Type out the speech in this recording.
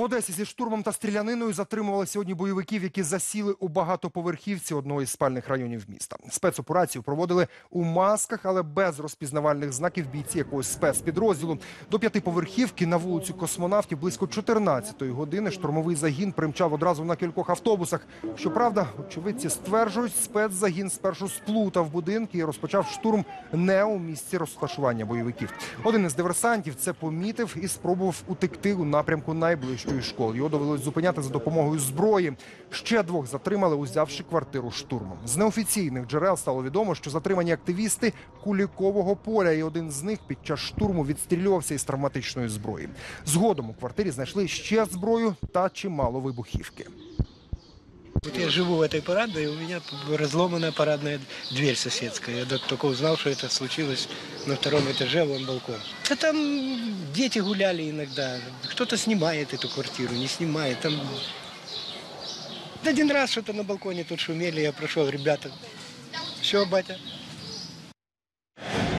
В Одесі зі штурмом та стріляниною затримували сьогодні бойовиків, які засіли у багатоповерхівці одного із спальних районів міста. Спецоперацію проводили у масках, але без розпізнавальних знаків бійці якогось спецпідрозділу. До п'ятиповерхівки на вулицю космонавтів близько 14-ї години штурмовий загін примчав одразу на кількох автобусах. Щоправда, очевидці стверджують, спецзагін спершу сплутав будинки і розпочав штурм не у місці розташування бойовиків. Один із диверсантів це помітив і спробував утекти у напрямку найближчої школи. Його довелось зупиняти за допомогою зброї. Ще двох затримали, узявши квартиру штурмом. З неофіційних джерел стало відомо, що затримані активісти Кулікового поля, і один з них під час штурму відстрілювався із травматичної зброї. Згодом у квартирі знайшли ще зброю та чимало вибухівки. Вот я живу в этой парадной, и у меня разломана парадная дверь соседская. Я так только узнал, что это случилось на втором этаже, вон балкон. Да там дети гуляли иногда. Кто-то снимает эту квартиру, не снимает. Там... Да один раз что-то на балконе тут шумели, я прошел, ребята. Все, батя,